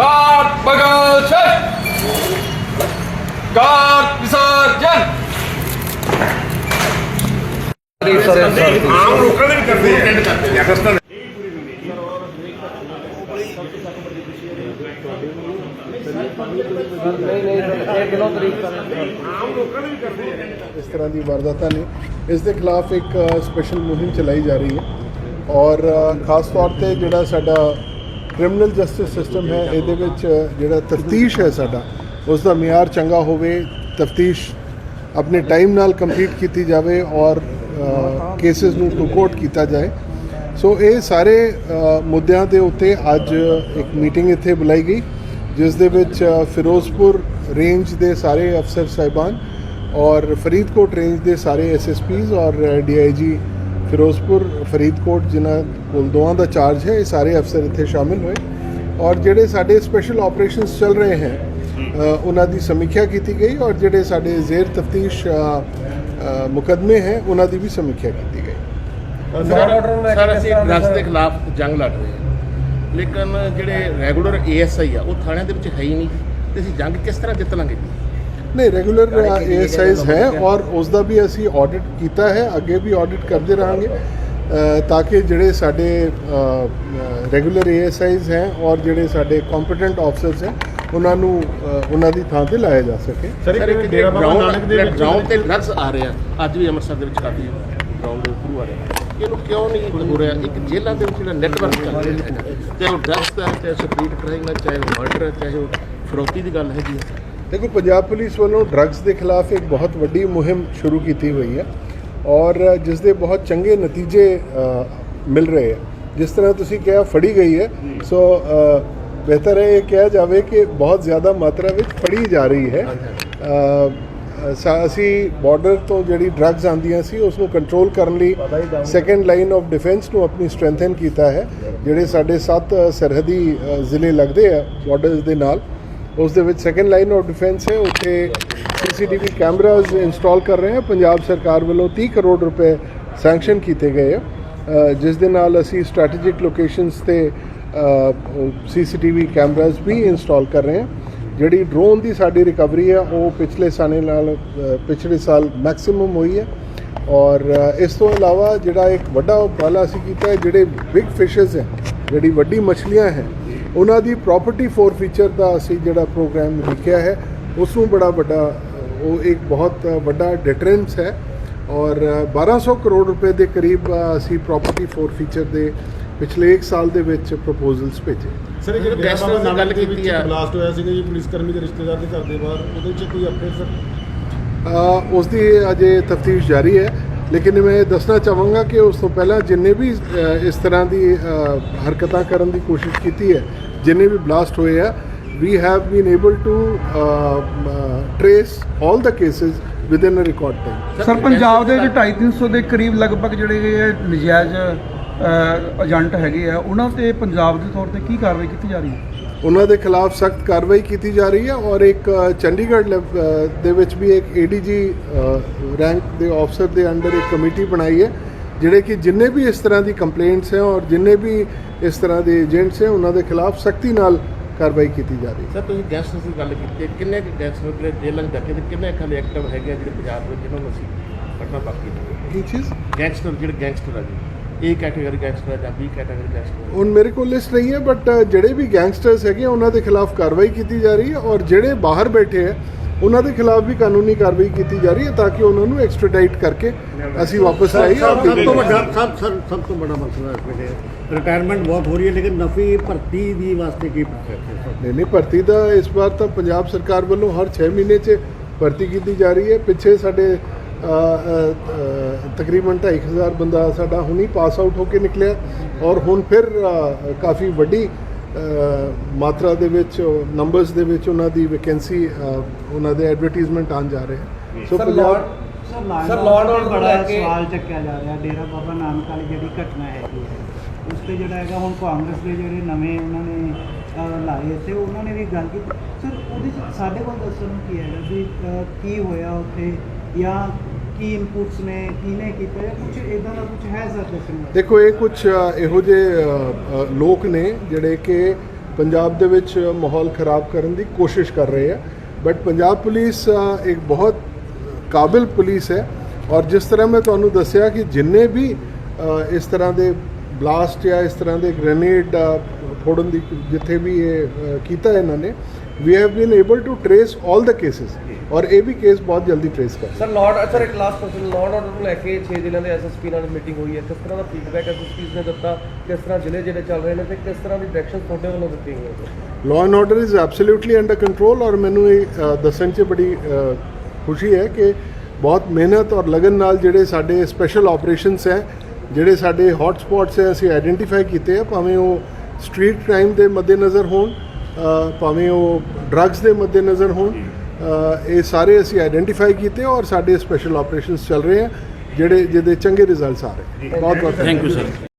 Guard Bagal Church. Guard Visarjan. ਆਮ ਲੋਕਾਂ ਦੇ ਵੀ ਕਰਦੇ ਆ ਪਾਕਿਸਤਾਨ ਇਸ ਤਰ੍ਹਾਂ ਦੀ ਵਾਰਦਾਤਾਂ ਨੇ ਇਸ ਦੇ ਖਿਲਾਫ ਇੱਕ ਸਪੈਸ਼ਲ ਮੁਹਿੰਮ ਚਲਾਈ ਜਾ ਰਹੀ ਹੈ ਔਰ ਖਾਸ ਤੌਰ ਤੇ ਜਿਹੜਾ ਸਾਡਾ ਕ੍ਰਿਮੀਨਲ ਜਸਟਿਸ ਸਿਸਟਮ ਹੈ, ਇਹਦੇ ਵਿੱਚ ਜਿਹੜਾ ਤਫਤੀਸ਼ ਹੈ ਸਾਡਾ ਉਸ ਦਾ ਮਿਆਰ ਚੰਗਾ ਹੋਵੇ, ਤਫਤੀਸ਼ ਆਪਣੇ ਟਾਈਮ ਨਾਲ ਕੰਪਲੀਟ ਕੀਤੀ ਜਾਵੇ ਔਰ ਕੇਸਿਸ ਨੂੰ ਟੂ ਕੀਤਾ ਜਾਏ। ਸੋ ਇਹ ਸਾਰੇ ਮੁੱਦਿਆਂ ਦੇ ਉੱਤੇ ਅੱਜ ਇੱਕ ਮੀਟਿੰਗ ਇੱਥੇ ਬੁਲਾਈ ਗਈ, ਜਿਸ ਦੇ ਵਿੱਚ ਫਿਰੋਜ਼ਪੁਰ ਰੇਂਜ ਦੇ ਸਾਰੇ ਅਫਸਰ ਸਾਹਿਬਾਨ ਔਰ ਫਰੀਦਕੋਟ ਰੇਂਜ ਦੇ ਸਾਰੇ ਐਸਐਸਪੀਜ਼ ਔਰ ਡੀਆਈਜੀ ਫਿਰੋਜ਼ਪੁਰ ਫਰੀਦਕੋਟ ਜਿਨ੍ਹਾਂ ਕੋਲ ਦੋਵਾਂ ਦਾ ਚਾਰਜ ਹੈ ਇਹ ਸਾਰੇ ਅਫਸਰ ਇੱਥੇ ਸ਼ਾਮਿਲ ਹੋਏ। ਔਰ ਜਿਹੜੇ ਸਾਡੇ ਸਪੈਸ਼ਲ ਆਪਰੇਸ਼ਨਸ ਚੱਲ ਰਹੇ ਹਨ ਉਹਨਾਂ ਦੀ ਸਮੀਖਿਆ ਕੀਤੀ ਗਈ ਔਰ ਜਿਹੜੇ ਸਾਡੇ ਜ਼ੇਰ ਤਫਤੀਸ਼ ਮੁਕਦਮੇ ਹੈ ਉਹਨਾਂ ਦੀ ਵੀ ਸਮੀਖਿਆ ਕੀਤੀ ਗਈ। ਸਰ ਅਸੀਂ ਡਰੱਗਸ ਦੇ ਖਿਲਾਫ ਜੰਗ ਲੜ ਰਹੇ ਹਾਂ। ਲੇਕਿਨ ਜਿਹੜੇ ਰੈਗੂਲਰ ਏਐਸਆਈ ਆ ਉਹ ਥਾਣਿਆਂ ਦੇ ਵਿੱਚ ਹੈ ਹੀ ਨਹੀਂ। ਤੇ ਅਸੀਂ ਜੰਗ ਕਿਸ ਤਰ੍ਹਾਂ ਜਿੱਤ ਲਾਂਗੇ ਨਹੀਂ ਰੈਗੂਲਰ ਏਐਸਆਈਜ਼ ਹੈ ਔਰ ਉਸ ਦਾ ਵੀ ਅਸੀਂ ਆਡਿਟ ਕੀਤਾ ਹੈ ਅੱਗੇ ਵੀ ਆਡਿਟ ਕਰਦੇ ਰਹਾਂਗੇ ਤਾਂ ਕਿ ਜਿਹੜੇ ਸਾਡੇ ਰੈਗੂਲਰ ਏਐਸਆਈਜ਼ ਹੈ ਔਰ ਜਿਹੜੇ ਸਾਡੇ ਕੰਪੀਟੈਂਟ ਆਫਸਰਸ ਹੈ ਉਹਨਾਂ ਨੂੰ ਉਹਨਾਂ ਦੀ ਥਾਂ ਤੇ ਲਾਇਆ ਜਾ ਸਕੇ। ਸਰ ਇੱਕ ਡੇਰਾ ਬਾਬਾ ਨਾਨਕ ਦੇ ਵਿੱਚ ਗਰਾਊਂਡ ਤੇ ਡਰੱਗਸ ਆ ਰਹੇ ਆ। ਅੱਜ ਵੀ ਅੰਮ੍ਰਿਤਸਰ ਦੇ ਵਿੱਚ ਕਾਫੀ ਗਰਾਊਂਡ ਦੇ ਉੱਪਰ ਆ ਰਹੇ। ਇਹਨੂੰ ਕਿਉਂ ਨਹੀਂ ਹੋ ਰਿਹਾ? ਇੱਕ ਜੇਲ੍ਹਾਂ ਦੇ ਵਿੱਚ ਜਿਹੜਾ ਨੈਟਵਰਕ ਚੱਲ ਰਿਹਾ ਹੈ। ਚਾਹੇ ਉਹ ਡਰੱਗਸ ਦਾ ਚਾਹੇ ਸਪੀਡ ਕ੍ਰਾਈਮ ਚਾਹੇ ਉਹ ਮਰਡਰ ਹੈ ਚਾਹੇ ਉਹ ਫਰੋਤੀ ਦੀ ਗੱਲ ਹੈਗੀ ਹੈ। ਦੇਖੋ ਪੰਜਾਬ ਪੁਲਿਸ ਵੱਲੋਂ ਡਰੱਗਸ ਦੇ ਖਿਲਾਫ ਇੱਕ ਬਹੁਤ ਵੱਡੀ ਮੁਹਿੰਮ ਸ਼ੁਰੂ ਕੀਤੀ ਹੋਈ ਹੈ ਔਰ ਜਿਸ ਦੇ ਬਹੁਤ ਚੰਗੇ ਨਤੀਜੇ ਮਿਲ ਰਹੇ ਆ ਜਿਸ ਤਰ੍ਹਾਂ ਤੁਸੀਂ ਕਿਹਾ ਫੜੀ ਗਈ ਹੈ। ਸੋ ਬਿਹਤਰ ਹੈ ਇਹ ਕਿਹਾ ਜਾਵੇ ਕਿ ਬਹੁਤ ਜ਼ਿਆਦਾ ਮਾਤਰਾ ਵਿੱਚ ਫੜੀ ਜਾ ਰਹੀ ਹੈ। ਅਸੀਂ ਬਾਰਡਰ ਤੋਂ ਜਿਹੜੀ ਡਰੱਗਸ ਆਉਂਦੀਆਂ ਸੀ ਉਸ ਨੂੰ ਕੰਟਰੋਲ ਕਰਨ ਲਈ ਸੈਕੰਡ ਲਾਈਨ ਆਫ ਡਿਫੈਂਸ ਨੂੰ ਆਪਣੀ ਸਟਰੈਂਥਨ ਕੀਤਾ ਹੈ ਜਿਹੜੇ ਸਾਡੇ ਸੱਤ ਸਰਹੱਦੀ ਜ਼ਿਲ੍ਹੇ ਲੱਗਦੇ ਆ ਬਾਰਡਰਸ ਦੇ ਨਾਲ। ਉਸ ਦੇ ਵਿੱਚ ਸੈਕੰਡ ਲਾਈਨ ਆਫ ਡਿਫੈਂਸ ਹੈ। ਉੱਥੇ ਸੀਸੀਟੀਵੀ ਕੈਮਰਾਜ਼ ਇੰਸਟਾਲ ਕਰ ਰਹੇ ਹਾਂ। ਪੰਜਾਬ ਸਰਕਾਰ ਵੱਲੋਂ 30 ਕਰੋੜ ਰੁਪਏ ਸੈਂਕਸ਼ਨ ਕੀਤੇ ਗਏ ਆ। ਜਿਸ ਦੇ ਨਾਲ ਅਸੀਂ ਸਟ੍ਰੈਟੇਜਿਕ ਲੋਕੇਸ਼ਨਸ ਤੇ ਸੀਸੀਟੀਵੀ ਕੈਮਰਾਜ਼ ਵੀ ਇੰਸਟਾਲ ਕਰ ਰਹੇ ਹਾਂ। ਜਿਹੜੀ ਡਰੋਨ ਦੀ ਸਾਡੀ ਰਿਕਵਰੀ ਹੈ ਉਹ ਪਿਛਲੇ ਸਾਲੇ ਨਾਲ ਪਿਛਲੇ ਸਾਲ ਮੈਕਸਿਮਮ ਹੋਈ ਹੈ। ਔਰ ਇਸ ਤੋਂ ਇਲਾਵਾ ਜਿਹੜਾ ਇੱਕ ਵੱਡਾ ਉਪਰਾਲਾ ਅਸੀਂ ਕੀਤਾ ਹੈ, ਜਿਹੜੇ ਬਿਗ ਫਿਸ਼ਸ ਹੈ, ਜਿਹੜੀ ਵੱਡੀ ਮੱਛਲੀਆਂ ਹੈ ਉਹਨਾਂ ਦੀ ਪ੍ਰਾਪਰਟੀ ਫੋਰ ਫੀਚਰ ਦਾ ਅਸੀਂ ਜਿਹੜਾ ਪ੍ਰੋਗਰਾਮ ਲਿਖਿਆ ਹੈ ਉਸ ਨੂੰ ਬੜਾ ਵੱਡਾ ਉਹ ਇੱਕ ਬਹੁਤ ਵੱਡਾ ਡਿਟਰੈਂਸ ਹੈ ਔਰ ਅ, 1200 ਕਰੋੜ ਰੁਪਏ ਦੇ ਕਰੀਬ ਅਸੀਂ ਪ੍ਰਾਪਰਟੀ ਫੋਰ ਫੀਚਰ ਦੇ ਪਿਛਲੇ 1 ਸਾਲ ਦੇ ਵਿੱਚ ਪ੍ਰਪੋਜ਼ਲਸ ਭੇਜੇ। ਸਰ ਇਹ ਜਿਹੜਾ ਗੈਸਟ ਬਾਬਾ ਦੀ ਗੱਲ ਕੀਤੀ ਆ। ਬਲਾਸਟ ਹੋਇਆ ਸੀਗਾ ਜੀ ਪੁਲਿਸ ਕਰਮੀ ਦੇ ਰਿਸ਼ਤੇਦਾਰ ਦੇ ਘਰ ਦੇ ਬਾਹਰ। ਉਹਦੇ ਵਿੱਚ ਕੋਈ ਅਪਡੇਟ ਸਰ? ਉਸ ਦੀ ਅਜੇ ਤਫਤੀਸ਼ ਜਾਰੀ ਹੈ। ਲੇਕਿਨ ਮੈਂ ਇਹ ਦੱਸਣਾ ਚਾਹਾਂਗਾ ਕਿ ਉਸ ਤੋਂ ਪਹਿਲਾਂ ਜਿੰਨੇ ਵੀ ਇਸ ਤਰ੍ਹਾਂ ਦੀ ਹਰਕਤਾਂ ਕਰਨ ਦੀ ਕੋਸ਼ਿਸ਼ ਕੀਤੀ ਹੈ, ਜਿੰਨੇ ਵੀ ਬਲਾਸਟ ਹੋਏ ਆ we have been able to trace 올 the cases within a record time sir Punjab ਦੇ ਵਿੱਚ 250 ਦੇ ਕਰੀਬ ਲਗਭਗ ਜਿਹੜੇ ਨਜਾਇਜ਼ ਏਜੰਟ ਹੈਗੇ ਆ, ਉਹਨਾਂ ਤੇ ਪੰਜਾਬ ਦੇ ਤੌਰ ਤੇ ਕੀ ਕਾਰਵਾਈ ਕੀਤੀ ਜਾ ਰਹੀ ਹੈ? ਉਹਨਾਂ ਦੇ ਖਿਲਾਫ ਸਖਤ ਕਾਰਵਾਈ ਕੀਤੀ ਜਾ ਰਹੀ ਹੈ ਔਰ ਇੱਕ ਚੰਡੀਗੜ੍ਹ ਦੇ ਵਿੱਚ ਵੀ ਇੱਕ ਏਡੀਜੀ ਰੈਂਕ ਦੇ ਅਫਸਰ ਦੇ ਅੰਡਰ ਇੱਕ ਕਮੇਟੀ ਬਣਾਈ ਹੈ ਜਿਹੜੇ ਕਿ ਜਿੰਨੇ ਵੀ ਇਸ ਤਰ੍ਹਾਂ ਦੀ ਕੰਪਲੇਂਟਸ ਹੈ ਔਰ ਜਿੰਨੇ ਵੀ ਇਸ ਤਰ੍ਹਾਂ ਦੇ ਏਜੰਟਸ ਹੈ ਉਹਨਾਂ ਦੇ ਖਿਲਾਫ ਸਖਤੀ ਨਾਲ ਕਾਰਵਾਈ ਕੀਤੀ ਜਾ ਰਹੀ ਹੈ। ਸਰ ਤੁਸੀਂ ਗੈਂਗਸਟਰਸ ਦੀ ਗੱਲ ਕੀਤੀ ਹੈ। ਕਿੰਨੇ ਕੁ ਗੈਂਗਸਟਰ ਜਿਹੜੇ ਜੇਲ੍ਹਾਂ 'ਚ ਬੈਠੇ ਤੇ ਕਿੰਨੇ ਖਾਲੀ ਐਕਟਿਵ ਹੈਗੇ ਜਿਹੜੇ ਪੰਜਾਬ ਵਿੱਚ? ਜਿਹਨਾਂ ਨੂੰ ਅਸੀਂ ਪੜਨਾ ਬਾਕੀ ਕੀ ਚੀਜ਼? ਗੈਂਗਸਟਰ ਜਿਹੜੇ ਗੈਂਗਸਟਰ ਆ ਜੀ। ਏ ਕੈਟਾਗਰੀ ਗੈਂਗਸਟਰ ਆ ਜਾਂ ਬੀ ਕੈਟਾਗਰੀ ਗੈਂਗਸਟਰ ਹੁਣ ਮੇਰੇ ਕੋਲ ਲਿਸਟ ਨਹੀਂ ਹੈ ਬਟ ਜਿਹੜੇ ਵੀ ਗੈਂਗਸਟਰਸ ਹੈਗੇ ਉਹਨਾਂ ਦੇ ਖਿਲਾਫ ਕਾਰਵਾਈ ਕੀਤੀ ਜਾ ਰਹੀ ਹੈ ਔਰ ਜਿਹੜੇ ਬਾਹਰ ਬੈਠੇ ਹੈ ਉਹਨਾਂ ਦੇ ਖਿਲਾਫ ਵੀ ਕਾਨੂੰਨੀ ਕਾਰਵਾਈ ਕੀਤੀ ਜਾ ਰਹੀ ਹੈ ਤਾਂ ਕਿ ਉਹਨਾਂ ਨੂੰ ਐਕਸਟ੍ਰੈਡਾਈਟ ਕਰਕੇ ਅਸੀਂ ਵਾਪਸ ਲਾਈਏ ਸਭ ਔਰ ਸਭ ਤੋਂ ਵੱਡਾ ਸਭ ਸਭ ਸਭ ਤੋਂ ਬੜਾ ਮਸਲਾ ਇਸ ਵੇਲੇ ਰਿਟਾਇਰਮੈਂਟ ਬਹੁਤ ਹੋ ਰਹੀ ਹੈ ਲੇਕਿਨ ਨਫੀ ਭਰਤੀ ਦੀ ਵਾਸਤੇ ਕੀ ਪ੍ਰੋਸੈਸ ਹੈ? ਨਹੀਂ ਨਹੀਂ ਭਰਤੀ ਦਾ ਇਸ ਵਾਰ ਤਾਂ ਪੰਜਾਬ ਸਰਕਾਰ ਵੱਲੋਂ ਹਰ 6 ਮਹੀਨੇ 'ਚ ਭਰਤੀ ਕੀਤੀ ਜਾ ਰਹੀ ਹੈ। ਪਿੱਛੇ ਸਾਡੇ ਤਕਰੀਬਨ 2500 ਬੰਦਾ ਸਾਡਾ ਹੁਣੀ ਪਾਸ ਆਊਟ ਹੋ ਕੇ ਨਿਕਲਿਆ ਔਰ ਹੁਣ ਫਿਰ ਕਾਫੀ ਵੱਡੀ ਮਾਤਰਾ ਦੇ ਵਿੱਚ ਨੰਬਰਸ ਦੇ ਵਿੱਚ ਉਹਨਾਂ ਦੀ ਵੈਕੈਂਸੀ ਉਹਨਾਂ ਦੇ ਐਡਵਰਟਾਈਜ਼ਮੈਂਟ ਆਉਣ ਜਾ ਰਹੇ so Punjab sir lord order ਬੜਾ ਸਵਾਲ ਚੱਕਿਆ ਜਾ ਰਿਹਾ ਡੇਰਾ ਬਾਬਾ ਨਾਨਕ ਵਾਲੀ ਜਿਹੜੀ ਘਟਨਾ ਹੈਗੀ ਹੈ। ਉਸ ਤੇ ਜਿਹੜਾ ਹੈਗਾ ਹੁਣ ਕਾਂਗਰਸ ਦੇ ਜਿਹੜੇ ਨਵੇਂ ਉਹਨਾਂ ਨੇ ਲਾਏ ਤੇ ਉਹਨਾਂ ਨੇ ਵੀ ਗੱਲ ਕੀਤੀ। ਸਰ ਉਹਦੇ ਸਾਡੇ ਕੋਲ ਦੱਸਣ ਨੂੰ ਕੀ ਹੈਗਾ ਵੀ ਕੀ ਹੋਇਆ ਉੱਥੇ? ਜਾਂ ਕੀ ਇਨਪੁਟਸ ਨੇ ਕਿਹਨੇ ਕੀਤਾ, ਜਾਂ ਕੁਝ ਇਦਾਂ ਦਾ ਕੁਝ ਹੈ ਸਰ ਦੇਖੋ, ਇਹ ਕੁਝ ਇਹੋ ਜਿਹੇ ਲੋਕ ਨੇ ਜਿਹੜੇ ਕਿ ਪੰਜਾਬ ਦੇ ਵਿੱਚ ਮਾਹੌਲ ਖਰਾਬ ਕਰਨ ਦੀ ਕੋਸ਼ਿਸ਼ ਕਰ ਰਹੇ ਆ। ਬਟ ਪੰਜਾਬ ਪੁਲਿਸ ਇੱਕ ਬਹੁਤ ਕਾਬਿਲ ਪੁਲਿਸ ਹੈ। ਔਰ ਜਿਸ ਤਰ੍ਹਾਂ ਮੈਂ ਤੁਹਾਨੂੰ ਦੱਸਿਆ ਕਿ ਜਿੰਨੇ ਵੀ ਇਸ ਤਰ੍ਹਾਂ ਦੇ ਬਲਾਸਟ ਜਾਂ ਇਸ ਤਰ੍ਹਾਂ ਦੇ ਗ੍ਰੇਨੇਡ ਫੋੜਨ ਦੀ, ਜਿੱਥੇ ਵੀ ਇਹ ਕੀਤਾ ਇਹਨਾਂ ਨੇ we have been able to trace 올 the cases ਔਰ ਇਹ ਵੀ ਕੇਸ ਬਹੁਤ ਜਲਦੀ ਟ੍ਰੇਸ ਕਰ ਸਰ ਲਾਰਡ ਸਰ ਇੱਕ ਲਾਸਟ ਕੁਐਸਚਨ ਲਾਰਡ ਆਰਡਰ ਨੂੰ ਲੈ ਕੇ 6 ਜ਼ਿਲ੍ਹਿਆਂ ਦੇ ਐਸਐਸਪੀ ਨਾਲ ਮੀਟਿੰਗ ਹੋਈ ਹੈ ਕਿਸ ਤਰ੍ਹਾਂ ਦਾ ਫੀਡਬੈਕ ਐਸਐਸਪੀਸ ਨੇ ਦਿੱਤਾ ਕਿਸ ਤਰ੍ਹਾਂ ਜ਼ਿਲ੍ਹੇ ਜਿਹੜੇ ਚੱਲ ਰਹੇ ਨੇ ਤੇ ਕਿਸ ਤਰ੍ਹਾਂ ਦੀ ਡਾਇਰੈਕਸ਼ਨ ਤੁਹਾਡੇ ਵੱਲੋਂ ਦਿੱਤੀ ਗਈ ਹੈ law and order is absolutely under control ਔਰ ਮੈਨੂੰ ਇਹ ਦੱਸਣ 'ਚ ਬੜੀ ਖੁਸ਼ੀ ਹੈ ਕਿ ਬਹੁਤ ਮਿਹਨਤ ਔਰ ਲਗਨ ਨਾਲ ਜਿਹੜੇ ਸਾਡੇ ਸਪੈਸ਼ਲ ਆਪਰੇਸ਼ਨਸ ਹੈ ਜਿਹੜੇ ਸਾਡੇ ਹੌਟ ਸਪੌਟਸ ਹੈ ਅਸੀਂ ਆਇਡੈਂਟੀਫਾਈ ਕੀਤੇ ਆ ਭਾਵੇਂ ਉਹ ਸਟਰੀਟ ਕ੍ਰਾਈਮ ਦੇ ਮੱਦੇਨਜ਼ਰ ਹੋਣ ਭਾਵੇਂ ਉਹ ਡਰੱਗਸ ਦੇ ਮੱਦੇਨਜ਼ਰ ਹੋਣ ਇਹ ਸਾਰੇ ਅਸੀਂ ਆਇਡੈਂਟੀਫਾਈ ਕੀਤੇ ਔਰ ਸਾਡੇ ਸਪੈਸ਼ਲ ਆਪਰੇਸ਼ਨਸ ਚੱਲ ਰਹੇ ਆ ਜਿਹੜੇ ਜਿਹਦੇ ਚੰਗੇ ਰਿਜ਼ਲਟਸ ਆ ਰਹੇ ਬਹੁਤ ਬਹੁਤ ਥੈਂਕ ਯੂ ਸਰ